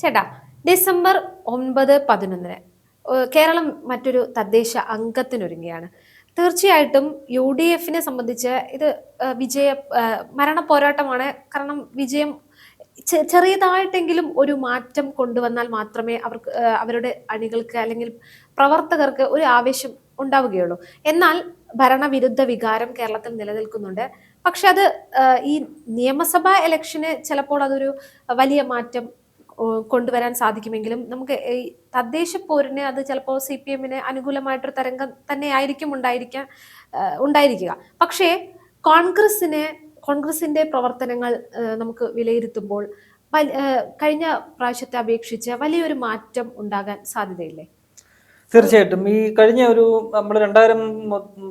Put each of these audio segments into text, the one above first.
ചേട്ടാ ഡിസംബർ ഒൻപത് പതിനൊന്നിന് കേരളം മറ്റൊരു തദ്ദേശ അംഗത്തിനൊരുങ്ങുകയാണ്. തീർച്ചയായിട്ടും യു ഡി എഫിനെ സംബന്ധിച്ച് ഇത് വിജയ മരണ പോരാട്ടമാണ്. കാരണം വിജയം ചെറിയതായിട്ടെങ്കിലും ഒരു മാറ്റം കൊണ്ടുവന്നാൽ മാത്രമേ അവർക്ക് അവരുടെ അണികൾക്ക് അല്ലെങ്കിൽ പ്രവർത്തകർക്ക് ഒരു ആവേശം ഉണ്ടാവുകയുള്ളൂ. എന്നാൽ ഭരണവിരുദ്ധ വികാരം കേരളത്തിൽ നിലനിൽക്കുന്നുണ്ട്. പക്ഷെ അത് ഈ നിയമസഭാ ഇലക്ഷന് ചിലപ്പോൾ അതൊരു വലിയ മാറ്റം കൊണ്ടുവരാൻ സാധിക്കുമെങ്കിലും നമുക്ക് തദ്ദേശ പോരിന് അത് ചിലപ്പോൾ സി പി എമ്മിന് അനുകൂലമായിട്ടൊരു തരംഗം തന്നെ ആയിരിക്കും ഉണ്ടായിരിക്കാം ഉണ്ടായിരിക്കുക. പക്ഷേ കോൺഗ്രസിന് കോൺഗ്രസിന്റെ പ്രവർത്തനങ്ങൾ നമുക്ക് വിലയിരുത്തുമ്പോൾ കഴിഞ്ഞ പ്രാവശ്യത്തെ അപേക്ഷിച്ച് വലിയൊരു മാറ്റം ഉണ്ടാകാൻ സാധ്യതയില്ലേ? തീർച്ചയായിട്ടും. ഈ കഴിഞ്ഞ ഒരു നമ്മൾ രണ്ടായിരം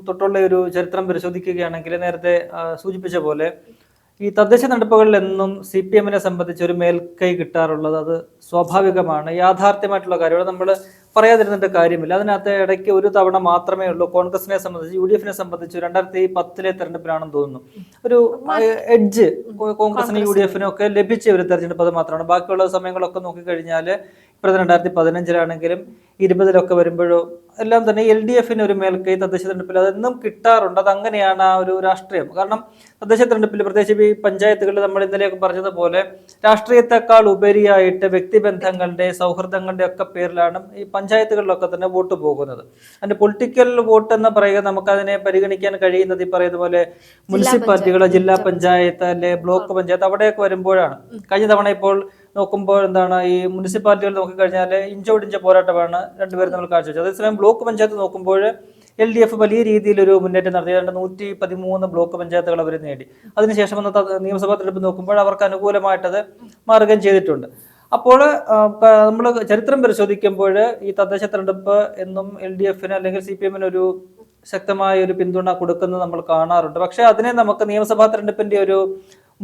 തൊട്ടുള്ള ഒരു ചരിത്രം പരിശോധിക്കുകയാണെങ്കിൽ നേരത്തെ സൂചിപ്പിച്ച പോലെ ഈ തദ്ദേശ നടപ്പുകളിൽ എന്നും സി പി എമ്മിനെ സംബന്ധിച്ച് ഒരു മേൽക്കൈ കിട്ടാറുള്ളത് അത് സ്വാഭാവികമാണ്. യാഥാർത്ഥ്യമായിട്ടുള്ള കാര്യമാണ്. നമ്മൾ പറയാതിരുന്നിട്ട് കാര്യമില്ല. അതിനകത്ത് ഇടയ്ക്ക് ഒരു തവണ മാത്രമേ ഉള്ളൂ കോൺഗ്രസിനെ സംബന്ധിച്ച് യു ഡി എഫിനെ സംബന്ധിച്ച് രണ്ടായിരത്തി പത്തിലെ തെരഞ്ഞെടുപ്പിലാണെന്ന് തോന്നുന്നു. ഒരു എഡ്ജ് കോൺഗ്രസിനും യു ഡി എഫിനും ഒക്കെ ലഭിച്ച ഒരു തെരഞ്ഞെടുപ്പ് അത് മാത്രമാണ് ബാക്കിയുള്ള സമയങ്ങളൊക്കെ നോക്കിക്കഴിഞ്ഞാൽ ഇപ്പോഴത്തെ രണ്ടായിരത്തി പതിനഞ്ചിലാണെങ്കിലും ഇരുപതിലൊക്കെ വരുമ്പോഴോ എല്ലാം തന്നെ എൽ ഡി എഫിന് ഒരു മേൽക്കൈ തദ്ദേശ തെരഞ്ഞെടുപ്പിൽ അതെന്നും കിട്ടാറുണ്ട്. അതങ്ങനെയാണ് ആ ഒരു രാഷ്ട്രീയം. കാരണം തദ്ദേശ തെരഞ്ഞെടുപ്പിൽ പ്രത്യേകിച്ച് ഈ പഞ്ചായത്തുകളിൽ നമ്മൾ ഇന്നലെയൊക്കെ പറഞ്ഞതുപോലെ രാഷ്ട്രീയത്തെക്കാൾ ഉപരിയായിട്ട് വ്യക്തിബന്ധങ്ങളുടെ സൗഹൃദങ്ങളുടെ ഒക്കെ പേരിലാണ് ഈ പഞ്ചായത്തുകളിലൊക്കെ തന്നെ വോട്ട് പോകുന്നത്. അതിന്റെ പൊളിറ്റിക്കൽ വോട്ട് എന്ന് പറയുക നമുക്കതിനെ പരിഗണിക്കാൻ കഴിയുന്നത് ഈ പറയുന്ന പോലെ മുനിസിപ്പാലിറ്റികൾ ജില്ലാ പഞ്ചായത്ത്. അല്ലെ ബ്ലോക്ക് പഞ്ചായത്ത് അവിടെയൊക്കെ വരുമ്പോഴാണ്. കഴിഞ്ഞ തവണ ഇപ്പോൾ നോക്കുമ്പോൾ എന്താണ് ഈ മുനിസിപ്പാലിറ്റികൾ നോക്കിക്കഴിഞ്ഞാൽ ഇഞ്ചോടിഞ്ച പോരാട്ടമാണ് രണ്ടുപേരും നമ്മൾ കാഴ്ചവെച്ചത്. അതേസമയം ബ്ലോക്ക് പഞ്ചായത്ത് നോക്കുമ്പോൾ എൽ ഡി എഫ് വലിയ രീതിയിലൊരു മുന്നേറ്റം നടത്തി. ഏതാണ്ട് നൂറ്റി പതിമൂന്ന് ബ്ലോക്ക് പഞ്ചായത്തുകൾ അവർ നേടി. അതിനുശേഷം വന്ന നിയമസഭാ തെരഞ്ഞെടുപ്പ് നോക്കുമ്പോൾ അവർക്ക് അനുകൂലമായിട്ടത് മാറുകയും ചെയ്തിട്ടുണ്ട്. അപ്പോൾ നമ്മൾ ചരിത്രം പരിശോധിക്കുമ്പോൾ ഈ തദ്ദേശ തെരഞ്ഞെടുപ്പ് എന്നും എൽ ഡി എഫിന് അല്ലെങ്കിൽ സി പി എമ്മിന് ഒരു ശക്തമായ ഒരു പിന്തുണ കൊടുക്കുന്നത് നമ്മൾ കാണാറുണ്ട്. പക്ഷേ അതിനെ നമുക്ക് നിയമസഭാ തെരഞ്ഞെടുപ്പിന്റെ ഒരു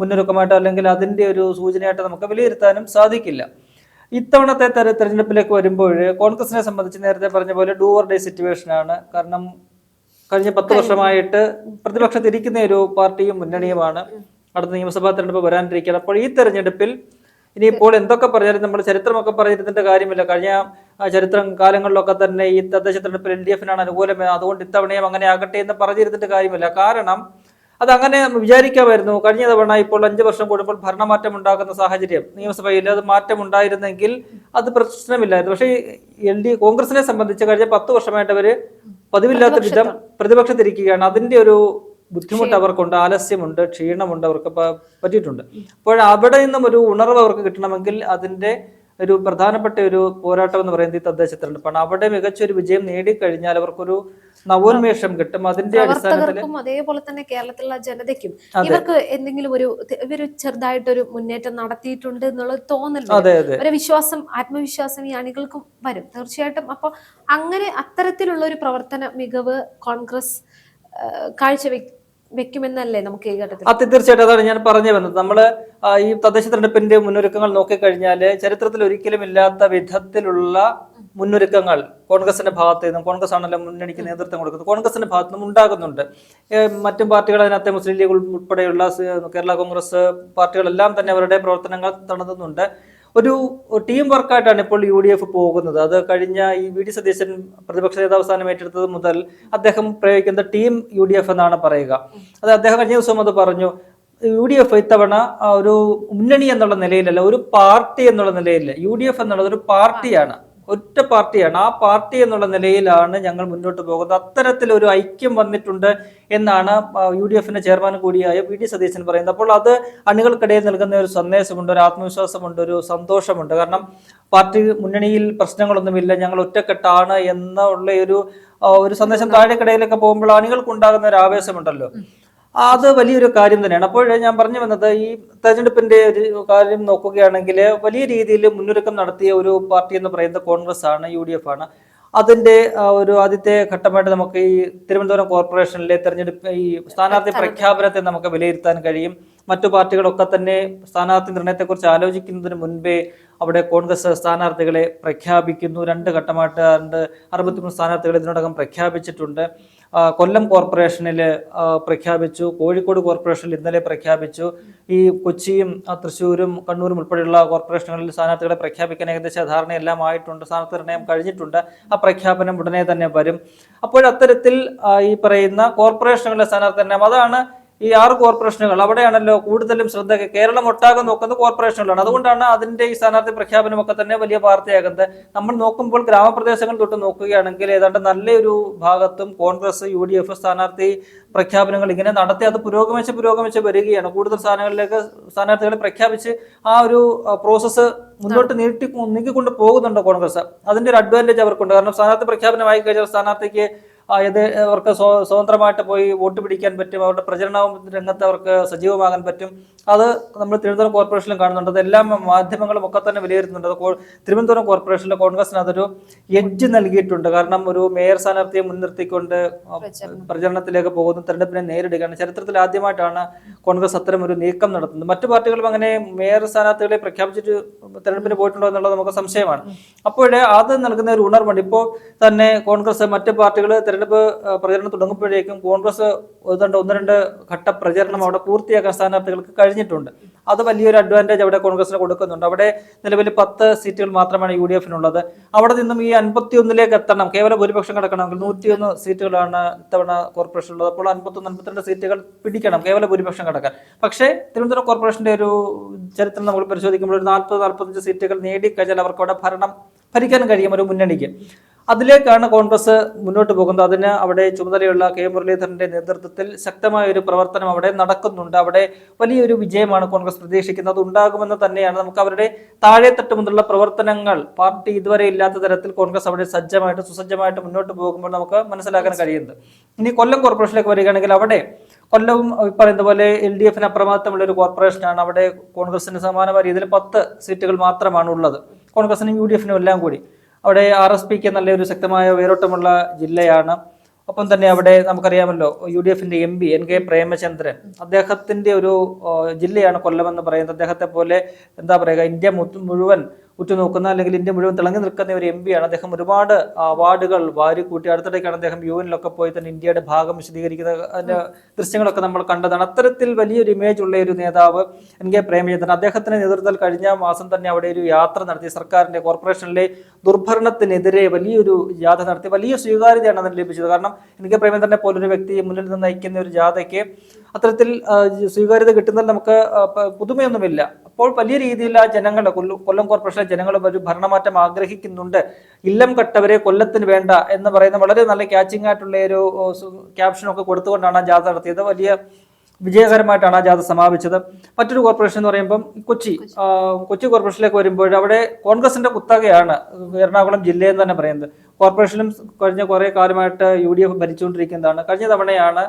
മുന്നൊരുക്കമായിട്ട് അല്ലെങ്കിൽ അതിന്റെ ഒരു സൂചനയായിട്ട് നമുക്ക് വിലയിരുത്താനും സാധിക്കില്ല. ഇത്തവണത്തെ തെര തെരഞ്ഞെടുപ്പിലേക്ക് വരുമ്പോൾ കോൺഗ്രസിനെ സംബന്ധിച്ച് നേരത്തെ പറഞ്ഞ പോലെ ഡൂ ഓർ ഡേ സിറ്റുവേഷനാണ് കാരണം കഴിഞ്ഞ പത്ത് വർഷമായിട്ട് പ്രതിപക്ഷത്തിരിക്കുന്ന ഒരു പാർട്ടിയും മുന്നണിയുമാണ്. അടുത്ത നിയമസഭാ തെരഞ്ഞെടുപ്പ് വരാനിരിക്കുകയാണ്. അപ്പോൾ ഈ തെരഞ്ഞെടുപ്പിൽ ഇനിയിപ്പോൾ എന്തൊക്കെ പറഞ്ഞാലും നമ്മൾ ചരിത്രമൊക്കെ പറഞ്ഞിരുന്നതിന്റെ കാര്യമില്ല. കഴിഞ്ഞ ചരിത്രം കാലങ്ങളിലൊക്കെ തന്നെ ഈ തദ്ദേശ തെരഞ്ഞെടുപ്പിൽ എൽ ഡി എഫിനാണ് അനുകൂലം. അതുകൊണ്ട് ഇത്തവണയും അങ്ങനെ ആകട്ടെ എന്ന് പറഞ്ഞിരുന്നിട്ട് കാര്യമില്ല. കാരണം അത് അങ്ങനെ വിചാരിക്കാമായിരുന്നു. കഴിഞ്ഞ തവണ ഇപ്പോൾ അഞ്ച് വർഷം കൂടുമ്പോൾ ഭരണമാറ്റം ഉണ്ടാകുന്ന സാഹചര്യം. നിയമസഭയിൽ അത് മാറ്റം ഉണ്ടായിരുന്നെങ്കിൽ അത് പ്രശ്നമില്ലായിരുന്നു. പക്ഷേ എൽ ഡി കോൺഗ്രസിനെ സംബന്ധിച്ച് കഴിഞ്ഞ പത്ത് വർഷമായിട്ട് അവർ പതിവില്ലാത്ത വിധം പ്രതിപക്ഷത്തിരിക്കുകയാണ്. അതിന്റെ ഒരു ബുദ്ധിമുട്ട് അവർക്കുണ്ട് ആലസ്യമുണ്ട് ക്ഷീണമുണ്ട് അവർക്ക് പറ്റിയിട്ടുണ്ട്. അപ്പോൾ അവിടെ നിന്നും ഒരു ഉണർവ് അവർക്ക് കിട്ടണമെങ്കിൽ അതിന്റെ ഒരു പ്രധാനപ്പെട്ട ഒരു പോരാട്ടം എന്ന് പറയുന്നത് ഈ തദ്ദേശ തെരഞ്ഞെടുപ്പാണ് അവിടെ മികച്ചൊരു വിജയം നേടിക്കഴിഞ്ഞാൽ അവർക്കൊരു നവോന്മേഷം കിട്ടും. അതിന്റെ അടിസ്ഥാനത്തിൽ അതേപോലെ തന്നെ കേരളത്തിലുള്ള ജനതയ്ക്കും ഇവർക്ക് എന്തെങ്കിലും ഒരു ഇവർ ചെറുതായിട്ടൊരു മുന്നേറ്റം നടത്തിയിട്ടുണ്ട് എന്നുള്ളത് തോന്നൽ അതെ അതെ. ഒരു വിശ്വാസം ആത്മവിശ്വാസം ഈ അണികൾക്കും വരും. തീർച്ചയായിട്ടും അപ്പൊ അങ്ങനെ അത്തരത്തിലുള്ള ഒരു പ്രവർത്തന മികവ് കോൺഗ്രസ് കാഴ്ച വെക്കുമെന്നല്ലേ നമുക്ക് ഈ ഘട്ടത്തിൽ? തീർച്ചയായിട്ടും അതാണ് ഞാൻ പറഞ്ഞു വന്നത്. നമ്മൾ ഈ തദ്ദേശ തെരഞ്ഞെടുപ്പിന്റെ മുന്നൊരുക്കങ്ങൾ നോക്കിക്കഴിഞ്ഞാൽ ചരിത്രത്തിൽ ഒരിക്കലും ഇല്ലാത്ത വിധത്തിലുള്ള മുന്നൊരുക്കങ്ങൾ കോൺഗ്രസിന്റെ ഭാഗത്ത് നിന്നും കോൺഗ്രസ് ആണല്ലോ മുന്നണിക്ക് നേതൃത്വം കൊടുക്കുന്നത് കോൺഗ്രസിന്റെ ഭാഗത്ത് നിന്നും ഉണ്ടാകുന്നുണ്ട്. മറ്റു പാർട്ടികൾ അതിനകത്തെ മുസ്ലിം ലീഗ് ഉൾപ്പെടെയുള്ള കേരള കോൺഗ്രസ് പാർട്ടികളെല്ലാം തന്നെ അവരുടെ പ്രവർത്തനങ്ങൾ നടത്തുന്നുണ്ട് ഒരു ടീം വർക്കായിട്ടാണ് ഇപ്പോൾ യു ഡി എഫ് പോകുന്നത്. അത് കഴിഞ്ഞ ഈ വി ഡി സതീശൻ പ്രതിപക്ഷ നേതാവ് സ്ഥാനം ഏറ്റെടുത്തത് മുതൽ അദ്ദേഹം പ്രയോഗിക്കുന്ന ടീം യു ഡി എഫ് എന്നാണ് പറയുക. അത് അദ്ദേഹം കഴിഞ്ഞ ദിവസം അത് പറഞ്ഞു. യു ഡി എഫ് ഇത്തവണ ഒരു മുന്നണി എന്നുള്ള നിലയിലല്ല ഒരു പാർട്ടി എന്നുള്ള നിലയിൽ യു ഡി എഫ് എന്നുള്ളത് ഒരു പാർട്ടിയാണ്. ഒറ്റ പാർട്ടിയാണ്. ആ പാർട്ടി എന്നുള്ള നിലയിലാണ് ഞങ്ങൾ മുന്നോട്ട് പോകുന്നത്. അത്തരത്തിലൊരു ഐക്യം വന്നിട്ടുണ്ട് എന്നാണ് യു ഡി എഫിന്റെ ചെയർമാൻ കൂടിയായ വി ഡി സതീശൻ പറയുന്നത്. അപ്പോൾ അത് അണികൾക്കിടയിൽ നൽകുന്ന ഒരു സന്ദേശമുണ്ട് ഒരു ആത്മവിശ്വാസമുണ്ട് ഒരു സന്തോഷമുണ്ട്. കാരണം പാർട്ടി മുന്നണിയിൽ പ്രശ്നങ്ങളൊന്നുമില്ല ഞങ്ങൾ ഒറ്റക്കെട്ടാണ് എന്നുള്ള ഒരു ഒരു സന്ദേശം താഴെക്കിടയിലൊക്കെ പോകുമ്പോൾ അണികൾക്ക് ഉണ്ടാകുന്ന ഒരു ആവേശമുണ്ടല്ലോ. അത് വലിയൊരു കാര്യം തന്നെയാണ്. അപ്പോൾ ഞാൻ പറഞ്ഞു വന്നത് ഈ തെരഞ്ഞെടുപ്പിന്റെ ഒരു കാര്യം നോക്കുകയാണെങ്കിൽ വലിയ രീതിയിൽ മുന്നൊരുക്കം നടത്തിയ ഒരു പാർട്ടി എന്ന് പറയുന്നത് കോൺഗ്രസ് ആണ് യു ഡി എഫ് ആണ് അതിന്റെ ഒരു ആദ്യത്തെ ഘട്ടമായിട്ട് നമുക്ക് ഈ തിരുവനന്തപുരം കോർപ്പറേഷനിലെ തെരഞ്ഞെടുപ്പ് ഈ സ്ഥാനാർത്ഥി പ്രഖ്യാപനത്തെ നമുക്ക് വിലയിരുത്താൻ കഴിയും. മറ്റു പാർട്ടികളൊക്കെ തന്നെ സ്ഥാനാർത്ഥി നിർണയത്തെക്കുറിച്ച് ആലോചിക്കുന്നതിന് മുൻപേ അവിടെ കോൺഗ്രസ് സ്ഥാനാർത്ഥികളെ പ്രഖ്യാപിക്കുന്നു. രണ്ട് ഘട്ടമായിട്ട് രണ്ട് അറുപത്തിമൂന്ന് സ്ഥാനാർത്ഥികൾ ഇതിനോടകം പ്രഖ്യാപിച്ചിട്ടുണ്ട്. കൊല്ലം കോർപ്പറേഷനിൽ പ്രഖ്യാപിച്ചു. കോഴിക്കോട് കോർപ്പറേഷനിൽ ഇന്നലെ പ്രഖ്യാപിച്ചു. ഈ കൊച്ചിയും തൃശ്ശൂരും കണ്ണൂരും ഉൾപ്പെടെയുള്ള കോർപ്പറേഷനുകളിൽ സ്ഥാനാർത്ഥികളെ പ്രഖ്യാപിക്കാൻ ഏകദേശം ധാരണയെല്ലാം ആയിട്ടുണ്ട്. സ്ഥാനാർത്ഥി നിർണയം കഴിഞ്ഞിട്ടുണ്ട്. ആ പ്രഖ്യാപനം ഉടനെ തന്നെ വരും. അപ്പോൾ അത്തരത്തിൽ ഈ പറയുന്ന കോർപ്പറേഷനുകളിലെ സ്ഥാനാർത്ഥി നിർണയം അതാണ് ഈ ആറ് കോർപ്പറേഷനുകൾ. അവിടെയാണല്ലോ കൂടുതലും ശ്രദ്ധ കേരളം ഒട്ടാകെ നോക്കുന്ന കോർപ്പറേഷനുകളാണ്. അതുകൊണ്ടാണ് അതിന്റെ ഈ സ്ഥാനാർത്ഥി പ്രഖ്യാപനമൊക്കെ തന്നെ വലിയ വാർത്തയാകുന്നത്. നമ്മൾ നോക്കുമ്പോൾ ഗ്രാമപ്രദേശങ്ങൾ തൊട്ട് നോക്കുകയാണെങ്കിൽ ഏതാണ്ട് നല്ലൊരു ഭാഗത്തും കോൺഗ്രസ് യു ഡി എഫ് സ്ഥാനാർത്ഥി പ്രഖ്യാപനങ്ങൾ ഇങ്ങനെ നടത്തി അത് പുരോഗമിച്ച് പുരോഗമിച്ച് വരികയാണ്. കൂടുതൽ സ്ഥാനങ്ങളിലേക്ക് സ്ഥാനാർത്ഥികളെ പ്രഖ്യാപിച്ച് ആ ഒരു പ്രോസസ്സ് മുന്നോട്ട് നീട്ടി നീക്കിക്കൊണ്ട് പോകുന്നുണ്ട് കോൺഗ്രസ്. അതിന്റെ ഒരു അഡ്വാന്റേജ് അവർക്കുണ്ട്. കാരണം സ്ഥാനാർത്ഥി പ്രഖ്യാപനമായി കഴിഞ്ഞാൽ സ്ഥാനാർത്ഥിക്ക് ഇത് അവർക്ക് സ്വ- സ്വതന്ത്രമായിട്ട് പോയി വോട്ട് പിടിക്കാൻ പറ്റും അവരുടെ പ്രചരണ രംഗത്ത് അവർക്ക് സജീവമാകാൻ പറ്റും. അത് നമ്മൾ തിരുവനന്തപുരം കോർപ്പറേഷനിലും കാണുന്നുണ്ട്. അതെല്ലാം മാധ്യമങ്ങളും ഒക്കെ തന്നെ വിലയിരുത്തുന്നുണ്ട്. അത് തിരുവനന്തപുരം കോർപ്പറേഷനിലെ കോൺഗ്രസിന് അതൊരു എഡ്ജ് നൽകിയിട്ടുണ്ട്. കാരണം ഒരു മേയർ സ്ഥാനാർത്ഥിയെ മുൻനിർത്തിക്കൊണ്ട് പ്രചരണത്തിലേക്ക് പോകുന്ന തെരഞ്ഞെടുപ്പിനെ നേരിടുകയാണ്. ചരിത്രത്തിൽ ആദ്യമായിട്ടാണ് കോൺഗ്രസ് അത്തരം ഒരു നീക്കം നടത്തുന്നത്. മറ്റു പാർട്ടികളും അങ്ങനെ മേയർ സ്ഥാനാർത്ഥികളെ പ്രഖ്യാപിച്ചിട്ട് തെരഞ്ഞെടുപ്പിന് പോയിട്ടുണ്ടോ എന്നുള്ളത് നമുക്ക് സംശയമാണ്. അപ്പോഴേ അത് നൽകുന്ന ഒരു ഉണർവുണ്ട്. ഇപ്പോൾ തന്നെ കോൺഗ്രസ് മറ്റ് പാർട്ടികൾ തെരഞ്ഞെടുപ്പ് പ്രചരണം തുടങ്ങുമ്പോഴേക്കും കോൺഗ്രസ് ഏതാണ്ട് ഒന്ന് രണ്ട് ഘട്ട പ്രചരണം അവിടെ പൂർത്തിയാക്കാൻ സ്ഥാനാർത്ഥികൾക്ക് കഴിഞ്ഞിട്ടുണ്ട്. അത് വലിയൊരു അഡ്വാന്റേജ് അവിടെ കോൺഗ്രസിന് കൊടുക്കുന്നുണ്ട്. അവിടെ നിലവിൽ പത്ത് സീറ്റുകൾ മാത്രമാണ് യു ഡി എഫിനുള്ളത്. അവിടെ നിന്നും ഈ അൻപത്തി ഒന്നിലേക്ക് എത്തണം. കേവലം ഭൂരിപക്ഷം കിടക്കണമെങ്കിൽ നൂറ്റിയൊന്ന് സീറ്റുകളാണ് ഇത്തവണ കോർപ്പറേഷൻ ഉള്ളത്. അപ്പോൾ അൻപത്തൊന്ന് അൻപത്തിരണ്ട് സീറ്റുകൾ പിടിക്കണം. കേവലം ഭൂരിപക്ഷം കിടക്കാൻ. പക്ഷേ തിരുവനന്തപുരം കോർപ്പറേഷന്റെ ഒരു ചരിത്രം നമ്മൾ പരിശോധിക്കുമ്പോൾ ഒരു നാൽപ്പത് നാൽപ്പത്തഞ്ച് സീറ്റുകൾ നേടിക്കഴിഞ്ഞാൽ അവർക്ക് അവിടെ ഭരണം ഭരിക്കാൻ കഴിയും ഒരു മുന്നണിക്ക്. അതിലേക്കാണ് കോൺഗ്രസ് മുന്നോട്ട് പോകുന്നത്. അതിന് അവിടെ ചുമതലയുള്ള കെ മുരളീധരന്റെ നേതൃത്വത്തിൽ ശക്തമായ ഒരു പ്രവർത്തനം അവിടെ നടക്കുന്നുണ്ട്. അവിടെ വലിയൊരു വിജയമാണ് കോൺഗ്രസ് പ്രതീക്ഷിക്കുന്നത്. ഉണ്ടാകുമെന്ന് തന്നെയാണ് നമുക്ക് അവരുടെ താഴെത്തട്ട് മുതലുള്ള പ്രവർത്തനങ്ങൾ. പാർട്ടി ഇതുവരെ ഇല്ലാത്ത തരത്തിൽ കോൺഗ്രസ് അവിടെ സജ്ജമായിട്ട് സുസജ്ജമായിട്ട് മുന്നോട്ട് പോകുമ്പോൾ നമുക്ക് മനസ്സിലാക്കാൻ കഴിയുന്നത്. ഇനി കൊല്ലം കോർപ്പറേഷനിലേക്ക് വരികയാണെങ്കിൽ അവിടെ കൊല്ലവും പറയുന്ന പോലെ എൽ ഡി എഫിന് അപ്രമാദിത്തമുള്ള ഒരു കോർപ്പറേഷനാണ്. അവിടെ കോൺഗ്രസിന് സമാനമായ രീതിയിൽ പത്ത് സീറ്റുകൾ മാത്രമാണ് ഉള്ളത്. കോൺഗ്രസിനും യു ഡി എഫിനും എല്ലാം കൂടി. അവിടെ ആർ എസ് പിക്ക് നല്ലൊരു ശക്തമായ വേരോട്ടമുള്ള ജില്ലയാണ്. ഒപ്പം തന്നെ അവിടെ നമുക്കറിയാമല്ലോ യു ഡി എഫിന്റെ M P N K Premachandran അദ്ദേഹത്തിന്റെ ഒരു ജില്ലയാണ് കൊല്ലമെന്ന് പറയുന്നത്. അദ്ദേഹത്തെ പോലെ എന്താ പറയുക ഇന്ത്യ മുഴുവൻ ഉറ്റുനോക്കുന്ന അല്ലെങ്കിൽ ഇന്ത്യ മുഴുവൻ തിളങ്ങി നിൽക്കുന്ന ഒരു എം പിയാണ് അദ്ദേഹം ഒരുപാട് അവാർഡുകൾ വാരിക്കൂട്ടി അടുത്തിടയ്ക്കാണ് അദ്ദേഹം യു എനിലൊക്കെ പോയി തന്നെ ഇന്ത്യയുടെ ഭാഗം വിശദീകരിക്കുന്ന ദൃശ്യങ്ങളൊക്കെ നമ്മൾ കണ്ടതാണ്. അത്തരത്തിൽ വലിയൊരു ഇമേജ് ഉള്ള ഒരു നേതാവ് എൻ കെ പ്രേമചന്ദ്രൻ. അദ്ദേഹത്തിന്റെ നേതൃത്വത്തിൽ കഴിഞ്ഞ മാസം തന്നെ അവിടെ ഒരു യാത്ര നടത്തി. സർക്കാരിന്റെ കോർപ്പറേഷനിലെ ദുർഭരണത്തിനെതിരെ വലിയൊരു ജാഥ നടത്തി. വലിയ സ്വീകാര്യതയാണ് അതിന് ലഭിച്ചത്. കാരണം എൻ കെ പ്രേമചന്ദ്രനെ പോലൊരു വ്യക്തിയെ മുന്നിൽ നിന്ന് നയിക്കുന്ന ഒരു ജാഥയ്ക്ക് അത്തരത്തിൽ സ്വീകാര്യത കിട്ടുന്നതിൽ നമുക്ക് പുതുമയൊന്നുമില്ല. അപ്പോൾ വലിയ രീതിയിൽ ആ ജനങ്ങളുടെ കൊല്ലം കൊല്ലം കോർപ്പറേഷനിലെ ജനങ്ങൾ ഒരു ഭരണമാറ്റം ആഗ്രഹിക്കുന്നുണ്ട്. ഇല്ലം കെട്ടവരെ കൊല്ലത്തിന് വേണ്ട എന്ന് പറയുന്ന വളരെ നല്ല ക്യാച്ചിങ് ആയിട്ടുള്ള ഒരു ക്യാപ്ഷനൊക്കെ കൊടുത്തുകൊണ്ടാണ് ആ ജാഥ നടത്തിയത്. വലിയ വിജയകരമായിട്ടാണ് ആ ജാഥ സമാപിച്ചത്. മറ്റൊരു കോർപ്പറേഷൻ എന്ന് പറയുമ്പം കൊച്ചി. കൊച്ചി. കോർപ്പറേഷനിലേക്ക് വരുമ്പോൾ അവിടെ കോൺഗ്രസിന്റെ കുത്തകയാണ് എറണാകുളം ജില്ലയെന്ന് തന്നെ പറയുന്നത്. കോർപ്പറേഷനും കഴിഞ്ഞ കുറേ കാലമായിട്ട് യു ഡി എഫ് ഭരിച്ചുകൊണ്ടിരിക്കുന്നതാണ്. കഴിഞ്ഞ തവണയാണ്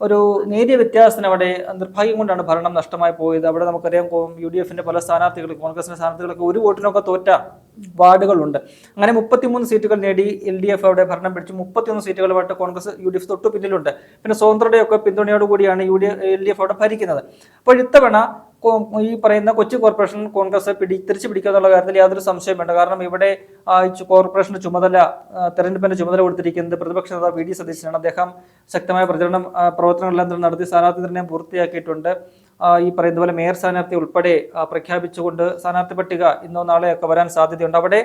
ഒരു നേരിയ വ്യത്യാസത്തിന് അവിടെ നിർഭാഗ്യം കൊണ്ടാണ് ഭരണം നഷ്ടമായി പോയത്. അവിടെ നമുക്കറിയാം യു ഡി എഫിന്റെ പല സ്ഥാനാർത്ഥികൾ കോൺഗ്രസിന്റെ സ്ഥാനാർത്ഥികളൊക്കെ ഒരു വോട്ടിനൊക്കെ തോറ്റ വാർഡുകളുണ്ട്. അങ്ങനെ മുപ്പത്തിമൂന്ന് സീറ്റുകൾ നേടി എൽ ഡി എഫ് അവിടെ ഭരണം പിടിച്ചു. മുപ്പത്തിയൊന്ന് സീറ്റുകളുമായിട്ട് കോൺഗ്രസ് യു ഡി എഫ് തൊട്ടു പിന്നിലുണ്ട് പിന്നെ സ്വതന്ത്രയുടെയൊക്കെ പിന്തുണയോടുകൂടിയാണ് U D L D F അവിടെ ഭരിക്കുന്നത്. അപ്പോൾ ഇത്തവണ ഈ പറയുന്ന കൊച്ചി കോർപ്പറേഷൻ കോൺഗ്രസ് പിടി തിരിച്ചു പിടിക്കുക എന്നുള്ള കാര്യത്തിൽ യാതൊരു സംശയം വേണ്ട. കാരണം ഇവിടെ കോർപ്പറേഷന്റെ ചുമതല തെരഞ്ഞെടുപ്പിന്റെ ചുമതല കൊടുത്തിരിക്കുന്നത് പ്രതിപക്ഷ നേതാവ് വി. ഡി. സതീശനാണ്. അദ്ദേഹം ശക്തമായ പ്രചരണം പ്രവർത്തനങ്ങളെല്ലാം നടത്തി സ്ഥാനാർത്ഥി നിർണയം പൂർത്തിയാക്കിയിട്ടുണ്ട് ഈ പറയുന്ന പോലെ മേയർ സ്ഥാനാർത്ഥി ഉൾപ്പെടെ പ്രഖ്യാപിച്ചുകൊണ്ട് സ്ഥാനാർത്ഥി പട്ടിക ഇന്നോ നാളെയൊക്കെ വരാൻ സാധ്യതയുണ്ട്. അവിടെ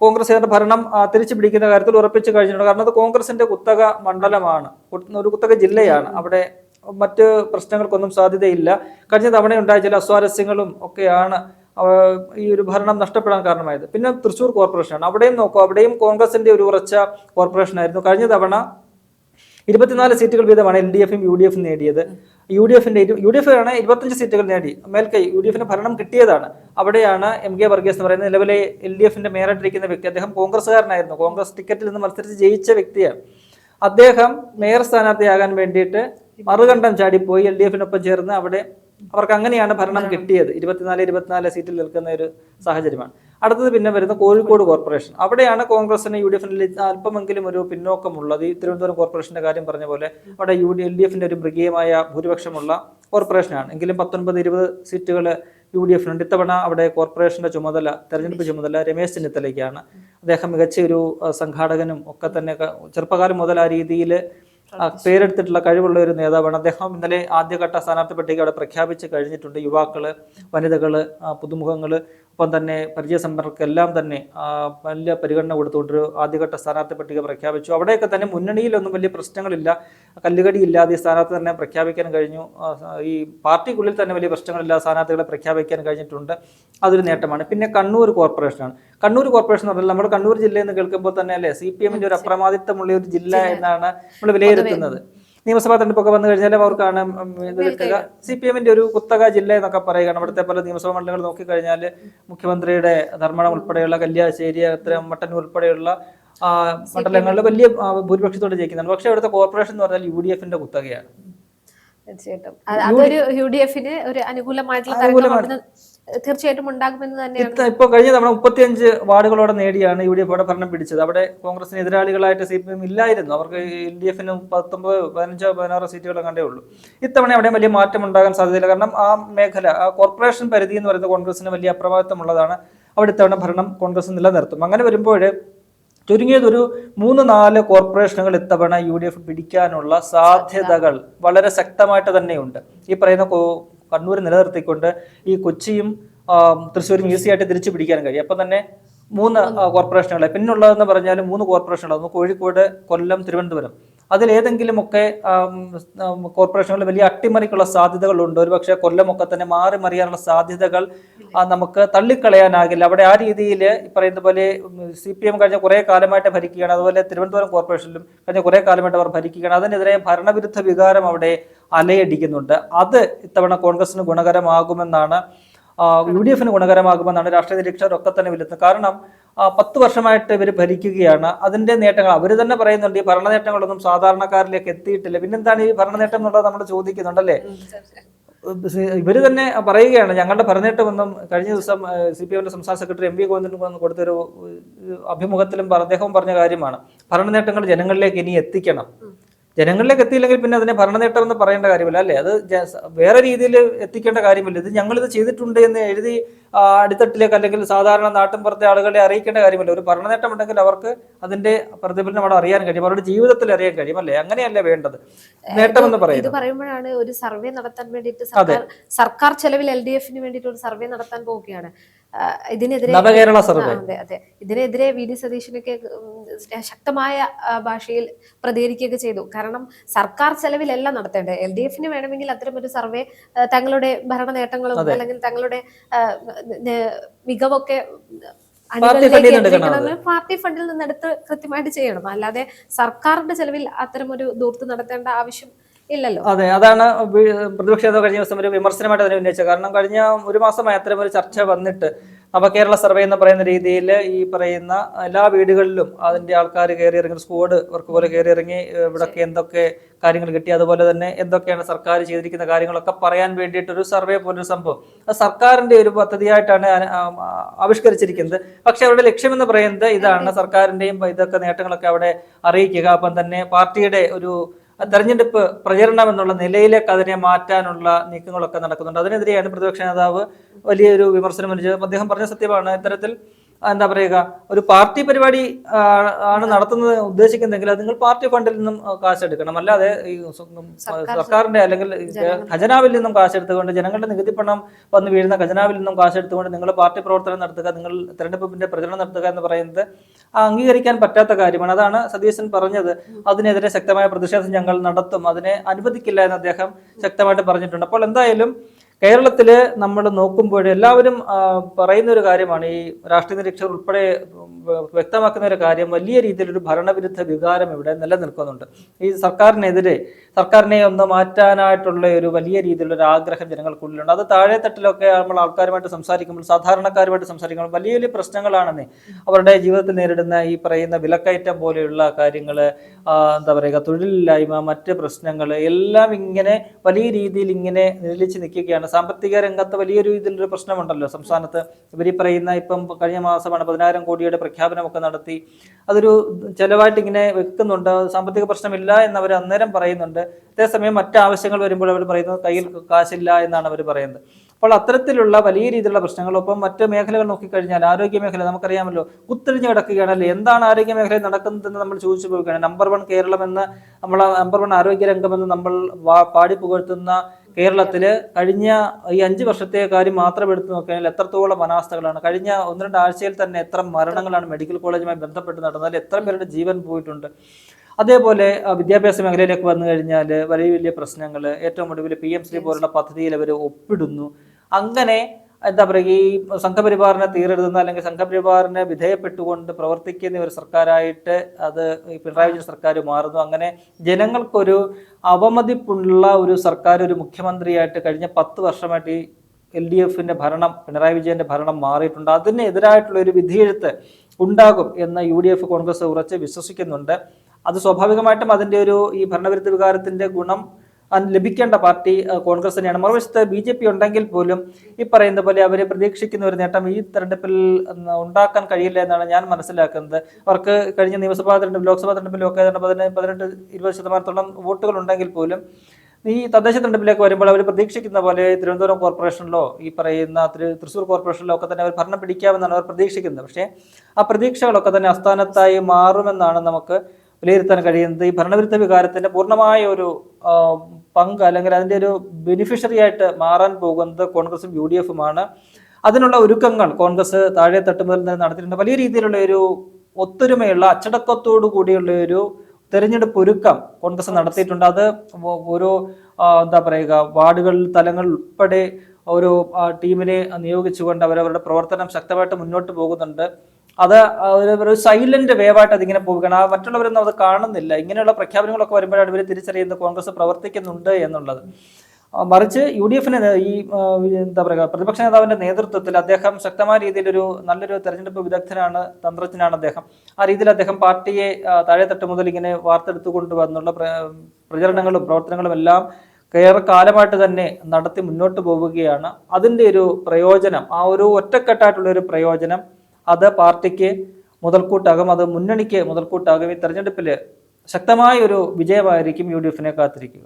കോൺഗ്രസ് ഏതാണ്ട് ഭരണം തിരിച്ചു പിടിക്കുന്ന കാര്യത്തിൽ ഉറപ്പിച്ചു കഴിഞ്ഞിട്ടുണ്ട്. കാരണം അത് കോൺഗ്രസിന്റെ കുത്തക മണ്ഡലമാണ്. ഒരു കുത്തക ജില്ലയാണ്. അവിടെ മറ്റ് പ്രശ്നങ്ങൾക്കൊന്നും സാധ്യതയില്ല. കഴിഞ്ഞ തവണ ഉണ്ടായ ചില അസ്വാരസ്യങ്ങളും ഒക്കെയാണ് ഈ ഒരു ഭരണം നഷ്ടപ്പെടാൻ കാരണമായത്. പിന്നെ തൃശ്ശൂർ കോർപ്പറേഷനാണ്. അവിടെയും നോക്കൂ അവിടെയും കോൺഗ്രസിന്റെ ഒരു ഉറച്ച കോർപ്പറേഷനായിരുന്നു. കഴിഞ്ഞ തവണ ഇരുപത്തിനാല് സീറ്റുകൾ വീതമാണ് എൽ ഡി എഫും യു ഡി എഫും നേടിയത്. യു ഡി എഫിന്റെ യു ഡി എഫ് ആണ് ഇരുപത്തഞ്ച് സീറ്റുകൾ നേടി. മേൽക്കൈ യു ഡി എഫിന് ഭരണം കിട്ടിയതാണ്. അവിടെയാണ് എം കെ വർഗീസ് എന്ന് പറയുന്ന നിലവിലെ എൽ ഡി എഫിന്റെ മേയറായിട്ടിരിക്കുന്ന വ്യക്തി. അദ്ദേഹം കോൺഗ്രസ്സുകാരനായിരുന്നു. കോൺഗ്രസ് ടിക്കറ്റിൽ നിന്ന് മത്സരിച്ച് ജയിച്ച വ്യക്തിയാണ്. അദ്ദേഹം മേയർ സ്ഥാനാർത്ഥിയാകാൻ വേണ്ടിയിട്ട് മറുകണ്ഠം ചാടിപ്പോയി എൽ ഡി എഫിനൊപ്പം ചേർന്ന് അവിടെ അവർക്ക് അങ്ങനെയാണ് ഭരണം കിട്ടിയത്. ഇരുപത്തിനാല് ഇരുപത്തിനാല് സീറ്റിൽ നിൽക്കുന്ന ഒരു സാഹചര്യമാണ്. അടുത്തത് പിന്നെ വരുന്ന കോഴിക്കോട് കോർപ്പറേഷൻ. അവിടെയാണ് കോൺഗ്രസിന് യു ഡി എഫിന് അല്പമെങ്കിലും ഒരു പിന്നോക്കമുള്ളത്. ഈ തിരുവനന്തപുരം കോർപ്പറേഷന്റെ കാര്യം പറഞ്ഞ പോലെ അവിടെ യു ഡി എൽ ഡി എഫിന്റെ ഒരു മൃഗീയമായ ഭൂരിപക്ഷമുള്ള കോർപ്പറേഷനാണ്. എങ്കിലും പത്തൊൻപത് ഇരുപത് സീറ്റുകൾ യു ഡി എഫിനുണ്ട്. ഇത്തവണ അവിടെ കോർപ്പറേഷന്റെ ചുമതല തെരഞ്ഞെടുപ്പ് ചുമതല രമേശ് ചെന്നിത്തലയ്ക്കാണ്. അദ്ദേഹം മികച്ച ഒരു സംഘാടകനും ഒക്കെ തന്നെ ചെറുപ്പകാലം മുതൽ ആ രീതിയിൽ പേരെടുത്തിട്ടുള്ള കഴിവുള്ള ഒരു നേതാവാണ്. അദ്ദേഹം ഇന്നലെ ആദ്യഘട്ട സ്ഥാനാർത്ഥി പട്ടിക അവിടെ പ്രഖ്യാപിച്ച് കഴിഞ്ഞിട്ടുണ്ട്. യുവാക്കൾ വനിതകൾ പുതുമുഖങ്ങൾ ഒപ്പം തന്നെ പരിചയസമ്പർക്കെല്ലാം തന്നെ വലിയ പരിഗണന കൊടുത്തുകൊണ്ടൊരു ആദ്യഘട്ട സ്ഥാനാർത്ഥി പട്ടിക പ്രഖ്യാപിച്ചു. അവിടെയൊക്കെ തന്നെ മുന്നണിയിലൊന്നും വലിയ പ്രശ്നങ്ങളില്ല. കല്ലുകടി ഇല്ലാതെ സ്ഥാനാർത്ഥി തന്നെ പ്രഖ്യാപിക്കാൻ കഴിഞ്ഞു. ഈ പാർട്ടിക്കുള്ളിൽ തന്നെ വലിയ പ്രശ്നങ്ങളില്ല സ്ഥാനാർത്ഥികളെ പ്രഖ്യാപിക്കാൻ കഴിഞ്ഞിട്ടുണ്ട്. അതൊരു നേട്ടമാണ്. പിന്നെ കണ്ണൂർ കോർപ്പറേഷനാണ്. കണ്ണൂർ കോർപ്പറേഷൻ എന്ന് പറഞ്ഞാൽ നമ്മുടെ കണ്ണൂർ ജില്ല എന്ന് കേൾക്കുമ്പോൾ തന്നെ അല്ലേ സി പി എമ്മിന്റെ ഒരു അപ്രമാദിത്വമുള്ള ഒരു ജില്ല എന്നാണ് നമ്മൾ വിലയിരുത്തുന്നത്. നിയമസഭാ തെരഞ്ഞെടുപ്പൊക്കെ വന്നു കഴിഞ്ഞാൽ അവർക്കാണ് സി പി എമ്മിന്റെ ഒരു കുത്തക ജില്ല എന്നൊക്കെ പറയുകയാണ്. അവിടുത്തെ പല നിയമസഭാ മണ്ഡലങ്ങൾ നോക്കിക്കഴിഞ്ഞാൽ മുഖ്യമന്ത്രിയുടെ ധർമ്മടം ഉൾപ്പെടെയുള്ള കല്യാശ്ശേരി അത്തരം മട്ടന്നൂർ ഉൾപ്പെടെയുള്ള മണ്ഡലങ്ങളിൽ വലിയ ഭൂരിപക്ഷത്തോടെ ജയിക്കുന്നുണ്ട്. പക്ഷെ അവിടുത്തെ കോർപ്പറേഷൻ എന്ന് പറഞ്ഞാൽ യു ഡി എഫിന്റെ കുത്തകയാണ്. തീർച്ചയായിട്ടും. അതൊരു യു ഡി എഫിന് ഒരു അനുകൂലമായിട്ടുള്ള തീർച്ചയായിട്ടും ഉണ്ടാകുമെന്ന് തന്നെയാണ് ഇപ്പൊ കഴിഞ്ഞ തവണ മുപ്പത്തിയഞ്ച് വാർഡുകളോടെ നേടിയാണ് യു ഡി എഫ് അവിടെ ഭരണം പിടിച്ചത്. അവിടെ കോൺഗ്രസിന് എതിരാളികളായിട്ട് സി പി എം ഇല്ലായിരുന്നു. അവർക്ക് എൽ ഡി എഫിന് പത്തൊമ്പത് പതിനഞ്ചോ പതിനാറോ സീറ്റുകളോ കണ്ടേ ഉള്ളൂ. ഇത്തവണ അവിടെ വലിയ മാറ്റം ഉണ്ടാകാൻ സാധ്യതയില്ല. കാരണം ആ മേഖല ആ കോർപ്പറേഷൻ പരിധി എന്ന് പറയുന്നത് കോൺഗ്രസിന് വലിയ അപ്രമാദിത്വമുള്ളതാണ് അവിടെ ഇത്തവണ ഭരണം കോൺഗ്രസ് നിലനിർത്തും. അങ്ങനെ വരുമ്പോൾ ചുരുങ്ങിയത് ഒരു മൂന്ന് നാല് കോർപ്പറേഷനുകൾ ഇത്തവണ യു ഡി എഫ് പിടിക്കാനുള്ള സാധ്യതകൾ വളരെ ശക്തമായിട്ട് തന്നെയുണ്ട്. ഈ പറയുന്ന കണ്ണൂർ നിലനിർത്തിക്കൊണ്ട് ഈ കൊച്ചിയും തൃശ്ശൂരും ഈസി ആയിട്ട് തിരിച്ചു പിടിക്കാൻ കഴിയും. അപ്പം തന്നെ മൂന്ന് കോർപ്പറേഷനുകളെ പിന്നുള്ളതെന്ന് പറഞ്ഞാൽ മൂന്ന് കോർപ്പറേഷനുകൾ കോഴിക്കോട് കൊല്ലം തിരുവനന്തപുരം. അതിലേതെങ്കിലുമൊക്കെ കോർപ്പറേഷനുകളിൽ വലിയ അട്ടിമറിക്കുള്ള സാധ്യതകളുണ്ട്. ഒരുപക്ഷെ കൊല്ലമൊക്കെ തന്നെ മാറി മറിയാനുള്ള സാധ്യതകൾ നമുക്ക് തള്ളിക്കളയാനാകില്ല. അവിടെ ആ രീതിയിൽ പറയുന്ന പോലെ സി പി എം കഴിഞ്ഞ കുറേ കാലമായിട്ട് ഭരിക്കുകയാണ്. അതുപോലെ തിരുവനന്തപുരം കോർപ്പറേഷനിലും കഴിഞ്ഞ കുറേ കാലമായിട്ട് അവർ ഭരിക്കുകയാണ്. അതിനെതിരെ ഭരണവിരുദ്ധ വികാരം അവിടെ അലയടിക്കുന്നുണ്ട്. അത് ഇത്തവണ കോൺഗ്രസിന് ഗുണകരമാകുമെന്നാണ് യു ഡി എഫിന് ഗുണകരമാകുമെന്നാണ് രാഷ്ട്രീയ നിരീക്ഷകരൊക്കെ തന്നെ വിലയിരുത്തുന്നത്. കാരണം പത്ത് വർഷമായിട്ട് ഇവർ ഭരിക്കുകയാണ്. അതിന്റെ നേട്ടങ്ങൾ അവർ തന്നെ പറയുന്നുണ്ട്. ഈ ഭരണ നേട്ടങ്ങളൊന്നും സാധാരണക്കാരിലേക്ക് എത്തിയിട്ടില്ല. പിന്നെന്താണ് ഈ ഭരണ നേട്ടം എന്നുള്ളത് നമ്മൾ ചോദിക്കുന്നുണ്ടല്ലേ? ഇവർ തന്നെ പറയുകയാണ് ഞങ്ങളുടെ ഭരണനേട്ടമൊന്നും കഴിഞ്ഞ ദിവസം സി പി എമ്മിന്റെ സംസ്ഥാന സെക്രട്ടറി എം വി ഗോവിന്ദൻ കൊടുത്തൊരു അഭിമുഖത്തിലും അദ്ദേഹവും പറഞ്ഞ കാര്യമാണ്. ഭരണനേട്ടങ്ങൾ ജനങ്ങളിലേക്ക് ഇനി എത്തിക്കണം. ജനങ്ങളിലേക്ക് എത്തിയില്ലെങ്കിൽ പിന്നെ അതിനെ ഭരണനേട്ടം എന്ന് പറയേണ്ട കാര്യമില്ല അല്ലേ? അത് വേറെ രീതിയിൽ എത്തിക്കേണ്ട കാര്യമില്ല. ഇത് ഞങ്ങളിത് ഇത് ചെയ്തിട്ടുണ്ട് എന്ന് എഴുതി അടിത്തട്ടിലേക്ക് അല്ലെങ്കിൽ സാധാരണ നാട്ടിൻപുറത്തെ ആളുകളെ അറിയിക്കേണ്ട കാര്യമില്ല. ഒരു ഭരണനേട്ടം ഉണ്ടെങ്കിൽ അവർക്ക് അതിന്റെ പ്രതിഫലനം അവിടെ അറിയാൻ കഴിയും. അവരുടെ ജീവിതത്തിൽ അറിയാൻ കഴിയും അല്ലേ? അങ്ങനെയല്ല വേണ്ടത്? നേട്ടം എന്ന് ഇത് പറയുന്നത്. പറയുമ്പോഴാണ് ഒരു സർവേ നടത്താൻ വേണ്ടിയിട്ട് സർക്കാർ സർക്കാർ ചെലവിൽ എൽ ഡി എഫിന് വേണ്ടിയിട്ട് ഒരു സർവേ നടത്താൻ പോവുകയാണ്. ഇതിനെതിരെ നവകേരള സർവേ. ആ, അതെ അതെ. ഇതിനെതിരെ വി ഡി സതീശനൊക്കെ ശക്തമായ ഭാഷയിൽ പ്രതികരിക്കുകയൊക്കെ ചെയ്തു. കാരണം സർക്കാർ ചെലവിലല്ല നടത്തേണ്ടത്. എൽ ഡി എഫിന് വേണമെങ്കിൽ അത്തരം ഒരു സർവേ തങ്ങളുടെ ഭരണ നേട്ടങ്ങളും അല്ലെങ്കിൽ തങ്ങളുടെ മികവൊക്കെ പാർട്ടി ഫണ്ടിൽ നിന്ന് എടുത്ത് കൃത്യമായിട്ട് ചെയ്യണം. അല്ലാതെ സർക്കാരിന്റെ ചെലവിൽ അത്തരം ഒരു ദൂർത്ത് നടത്തേണ്ട ആവശ്യം ഇല്ലല്ലോ. അതെ അതാണ് പ്രതിപക്ഷ നേതാവ് കഴിഞ്ഞ ദിവസം ഒരു വിമർശനമായിട്ട് അതിനെ ഉന്നയിച്ചത്. കാരണം കഴിഞ്ഞ ഒരു മാസമായി അത്തരം ഒരു ചർച്ച വന്നിട്ട് അപ്പൊ കേരള സർവേ എന്ന് പറയുന്ന രീതിയിൽ ഈ പറയുന്ന എല്ലാ വീടുകളിലും അതിന്റെ ആൾക്കാർ കയറി ഇറങ്ങി സ്ക്വാഡ് വർക്ക് പോലെ കയറി ഇറങ്ങി ഇവിടെ ഇവിടൊക്കെ എന്തൊക്കെ കാര്യങ്ങൾ കിട്ടി അതുപോലെ തന്നെ എന്തൊക്കെയാണ് സർക്കാർ ചെയ്തിരിക്കുന്ന കാര്യങ്ങളൊക്കെ പറയാൻ വേണ്ടിയിട്ടൊരു സർവേ പോലൊരു സംഭവം. അത് സർക്കാരിന്റെ ഒരു പദ്ധതിയായിട്ടാണ് ആവിഷ്കരിച്ചിരിക്കുന്നത്. പക്ഷെ അവരുടെ ലക്ഷ്യമെന്ന് പറയുന്നത് ഇതാണ്. സർക്കാരിന്റെയും ഇതൊക്കെ നേട്ടങ്ങളൊക്കെ അവിടെ അറിയിക്കുക. അപ്പം തന്നെ പാർട്ടിയുടെ ഒരു തെരഞ്ഞെടുപ്പ് പ്രചരണം എന്നുള്ള നിലയിലേക്ക് അതിനെ മാറ്റാനുള്ള നീക്കങ്ങളൊക്കെ നടക്കുന്നുണ്ട്. അതിനെതിരെയാണ് പ്രതിപക്ഷ നേതാവ് വലിയൊരു വിമർശനം ഉന്നയിച്ചത്. അദ്ദേഹം പറഞ്ഞ സത്യമാണ്. ഇത്തരത്തിൽ എന്താ പറയുക ഒരു പാർട്ടി പരിപാടി ആണ് നടത്തുന്നത് ഉദ്ദേശിക്കുന്നെങ്കിൽ അത് നിങ്ങൾ പാർട്ടി ഫണ്ടിൽ നിന്നും കാശ് കാശെടുക്കണം. അല്ലാതെ ഈ സർക്കാരിന്റെ അല്ലെങ്കിൽ ഖജനാവിൽ നിന്നും കാശ് എടുത്തുകൊണ്ട് ജനങ്ങളുടെ നികുതി പണം വന്ന് വീഴുന്ന ഖജനാവിൽ നിന്നും കാശെടുത്തുകൊണ്ട് നിങ്ങൾ പാർട്ടി പ്രവർത്തനം നടത്തുക നിങ്ങൾ തെരഞ്ഞെടുപ്പിന്റെ പ്രചരണം നടത്തുക എന്ന് പറയുന്നത് അംഗീകരിക്കാൻ പറ്റാത്ത കാര്യമാണ്. അതാണ് സതീശൻ പറഞ്ഞത്. അതിനെതിരെ ശക്തമായ പ്രതിഷേധം ഞങ്ങൾ നടത്തും. അതിനെ അനുവദിക്കില്ല എന്ന് അദ്ദേഹം ശക്തമായിട്ട് പറഞ്ഞിട്ടുണ്ട്. അപ്പോൾ എന്തായാലും കേരളത്തിൽ നമ്മൾ നോക്കുമ്പോൾ എല്ലാവരും പറയുന്ന ഒരു കാര്യമാണ്. ഈ രാഷ്ട്രീയ നിരീക്ഷകർ ഉൾപ്പെടെ വ്യക്തമാക്കുന്ന ഒരു കാര്യം വലിയ രീതിയിൽ ഒരു ഭരണവിരുദ്ധ വികാരം ഇവിടെ നിലനിൽക്കുന്നുണ്ട്. ഈ സർക്കാരിനെതിരെ സർക്കാരിനെ ഒന്ന് മാറ്റാനായിട്ടുള്ള ഒരു വലിയ രീതിയിലുള്ള ഒരു ആഗ്രഹം ജനങ്ങൾക്കുള്ളിലുണ്ട്. അത് താഴെ തട്ടിലൊക്കെ നമ്മൾ ആൾക്കാരുമായിട്ട് സംസാരിക്കുമ്പോൾ സാധാരണക്കാരുമായിട്ട് സംസാരിക്കുമ്പോൾ വലിയ വലിയ പ്രശ്നങ്ങളാണെന്നേ. അവരുടെ ജീവിതത്തിൽ നേരിടുന്ന ഈ പറയുന്ന വിലക്കയറ്റം പോലെയുള്ള കാര്യങ്ങൾ എന്താ പറയുക തൊഴിലില്ലായ്മ മറ്റ് പ്രശ്നങ്ങൾ എല്ലാം ഇങ്ങനെ വലിയ രീതിയിൽ ഇങ്ങനെ നിലച്ച് നിൽക്കുകയാണ്. സാമ്പത്തിക രംഗത്ത് വലിയൊരു ഇതിലൊരു പ്രശ്നമുണ്ടല്ലോ. സംസ്ഥാനത്ത് ഇവർ ഈ പറയുന്ന ഇപ്പം കഴിഞ്ഞ മാസമാണ് പതിനായിരം കോടിയുടെ പ്രഖ്യാപനമൊക്കെ നടത്തി. അതൊരു ചിലവായിട്ട് ഇങ്ങനെ വെക്കുന്നുണ്ട്. സാമ്പത്തിക പ്രശ്നമില്ല എന്നവർ അന്നേരം പറയുന്നുണ്ട്. അതേസമയം മറ്റ് ആവശ്യങ്ങൾ വരുമ്പോൾ അവർ പറയുന്നത് കയ്യിൽ കാശില്ല എന്നാണ് അവർ പറയുന്നത്. അപ്പോൾ അത്തരത്തിലുള്ള വലിയ രീതിയിലുള്ള പ്രശ്നങ്ങൾ ഒപ്പം മറ്റ് മേഖലകൾ നോക്കിക്കഴിഞ്ഞാൽ ആരോഗ്യ മേഖല നമുക്കറിയാമല്ലോ കുത്തൊഴിഞ്ഞ് കിടക്കുകയാണല്ലോ എന്താണ് ആരോഗ്യ മേഖലയിൽ നടക്കുന്നതെന്ന് നമ്മൾ ചോദിച്ചു പോവുകയാണ്. നമ്പർ വൺ കേരളം എന്ന് നമ്മൾ നമ്പർ വൺ ആരോഗ്യ രംഗമെന്ന് നമ്മൾ പാടി പുകഴ്ത്തുന്ന കേരളത്തിൽ കഴിഞ്ഞ ഈ അഞ്ച് വർഷത്തെ കാര്യം മാത്രം എടുത്തു നോക്കിയാൽ എത്രത്തോളം അനാസ്ഥകളാണ്. കഴിഞ്ഞ ഒന്ന് രണ്ട് ആഴ്ചയിൽ തന്നെ എത്ര മരണങ്ങളാണ് മെഡിക്കൽ കോളേജുമായി ബന്ധപ്പെട്ട് നടന്നത് എത്ര പേരുടെ ജീവൻ പോയിട്ടുണ്ട്. അതേപോലെ വിദ്യാഭ്യാസ മേഖലയിലേക്ക് വന്നു കഴിഞ്ഞാൽ വലിയ വലിയ പ്രശ്നങ്ങൾ ഏറ്റവും ഒടുവിൽ പി എം ശ്രീ പോലുള്ള പദ്ധതിയിൽ അവർ ഒപ്പിടുന്നു. അങ്ങനെ എന്താ പറയുക ഈ സംഘപരിവാറിനെ തീരെഴുതുന്ന അല്ലെങ്കിൽ സംഘപരിവാറിനെ വിധേയപ്പെട്ടുകൊണ്ട് പ്രവർത്തിക്കുന്ന ഒരു സർക്കാരായിട്ട് അത് പിണറായി വിജയൻ സർക്കാർ മാറുന്നു. അങ്ങനെ ജനങ്ങൾക്കൊരു അവമതിപ്പുള്ള ഒരു സർക്കാർ ഒരു മുഖ്യമന്ത്രിയായിട്ട് കഴിഞ്ഞ പത്ത് വർഷമായിട്ട് ഈ എൽ ഡി എഫിന്റെ ഭരണം പിണറായി വിജയന്റെ ഭരണം മാറിയിട്ടുണ്ട്. അതിനെതിരായിട്ടുള്ള ഒരു വിധിയെഴുത്ത് ഉണ്ടാകും എന്ന് യു ഡി എഫ് കോൺഗ്രസ് ഉറച്ച് വിശ്വസിക്കുന്നുണ്ട്. അത് സ്വാഭാവികമായിട്ടും അതിന്റെ ഒരു ഈ ഭരണവിരുദ്ധ വികാരത്തിന്റെ ഗുണം ലഭിക്കേണ്ട പാർട്ടി കോൺഗ്രസ് തന്നെയാണ്. മറുവശത്ത് ബി ജെ പി ഉണ്ടെങ്കിൽ പോലും ഈ പറയുന്ന പോലെ അവരെ പ്രതീക്ഷിക്കുന്ന ഒരു നേട്ടം ഈ തെരഞ്ഞെടുപ്പിൽ ഉണ്ടാക്കാൻ കഴിയില്ല എന്നാണ് ഞാൻ മനസ്സിലാക്കുന്നത്. അവർക്ക് കഴിഞ്ഞ നിയമസഭാ തെരഞ്ഞെടുപ്പ് ലോക്സഭാ തെരഞ്ഞെടുപ്പിലൊക്കെ പതിനെട്ട് പതിനെട്ട് ഇരുപത് ശതമാനത്തോളം വോട്ടുകൾ ഉണ്ടെങ്കിൽ പോലും ഈ തദ്ദേശ തെരഞ്ഞെടുപ്പിലേക്ക് വരുമ്പോൾ അവർ പ്രതീക്ഷിക്കുന്ന പോലെ തിരുവനന്തപുരം കോർപ്പറേഷനിലോ ഈ പറയുന്ന തൃശ്ശൂർ കോർപ്പറേഷനിലോ ഒക്കെ തന്നെ അവർ ഭരണം പിടിക്കാമെന്നാണ് അവർ പ്രതീക്ഷിക്കുന്നത്. പക്ഷേ ആ പ്രതീക്ഷകളൊക്കെ തന്നെ അസ്ഥാനത്തായി മാറുമെന്നാണ് നമുക്ക് വിലയിരുത്താൻ കഴിയുന്നത് ഈ ഭരണവിരുദ്ധ വികാരത്തിന്റെ പൂർണമായ ഒരു പങ്ക് അല്ലെങ്കിൽ അതിന്റെ ഒരു ബെനിഫിഷ്യറി ആയിട്ട് മാറാൻ പോകുന്നത് കോൺഗ്രസും യു ഡി എഫുമാണ് അതിനുള്ള ഒരുക്കങ്ങൾ കോൺഗ്രസ് താഴെ തട്ട് മുതൽ തന്നെ നടത്തിയിട്ടുണ്ട്. വലിയ രീതിയിലുള്ള ഒരു ഒത്തൊരുമയുള്ള അച്ചടക്കത്തോടു കൂടിയുള്ള ഒരു തെരഞ്ഞെടുപ്പ് ഒരുക്കം കോൺഗ്രസ് നടത്തിയിട്ടുണ്ട്. അത് ഒരു എന്താ പറയുക വാർഡുകളിൽ തലങ്ങൾ ഉൾപ്പെടെ ഓരോ ടീമിനെ നിയോഗിച്ചുകൊണ്ട് അവരവരുടെ പ്രവർത്തനം ശക്തമായിട്ട് മുന്നോട്ട് പോകുന്നുണ്ട്. അത് ഒരു- സൈലന്റ് വേവായിട്ട് അതിങ്ങനെ പോവുകയാണ്. ആ മറ്റുള്ളവരൊന്നും അത് കാണുന്നില്ല. ഇങ്ങനെയുള്ള പ്രഖ്യാപനങ്ങളൊക്കെ വരുമ്പോഴാണ് ഇവർ തിരിച്ചറിയുന്നത് കോൺഗ്രസ് പ്രവർത്തിക്കുന്നുണ്ട് എന്നുള്ളത്. മറിച്ച് യു ഡി എഫിന് ഈ എന്താ പറയുക പ്രതിപക്ഷ നേതാവിന്റെ നേതൃത്വത്തിൽ അദ്ദേഹം ശക്തമായ രീതിയിൽ ഒരു നല്ലൊരു തെരഞ്ഞെടുപ്പ് വിദഗ്ധനാണ് തന്ത്രജ്ഞനാണ് അദ്ദേഹം. ആ രീതിയിൽ അദ്ദേഹം പാർട്ടിയെ താഴെത്തട്ട് മുതൽ ഇങ്ങനെ വാർത്തെടുത്തുകൊണ്ട് കൊണ്ടുവന്നുള്ള പ്ര- പ്രചരണങ്ങളും പ്രവർത്തനങ്ങളും എല്ലാം കാലമായിട്ട് തന്നെ നടത്തി മുന്നോട്ട് പോവുകയാണ്. അതിന്റെ ഒരു പ്രയോജനം ആ ഒരു ഒറ്റക്കെട്ടായിട്ടുള്ള ഒരു പ്രയോജനം അത് പാർട്ടിക്ക് മുതൽക്കൂട്ടാകും അത് മുന്നണിക്ക് മുതൽക്കൂട്ടാകും ഈ തെരഞ്ഞെടുപ്പിൽ ശക്തമായ ഒരു വിജയമായിരിക്കും യു ഡി എഫിനെ കാത്തിരിക്കുക.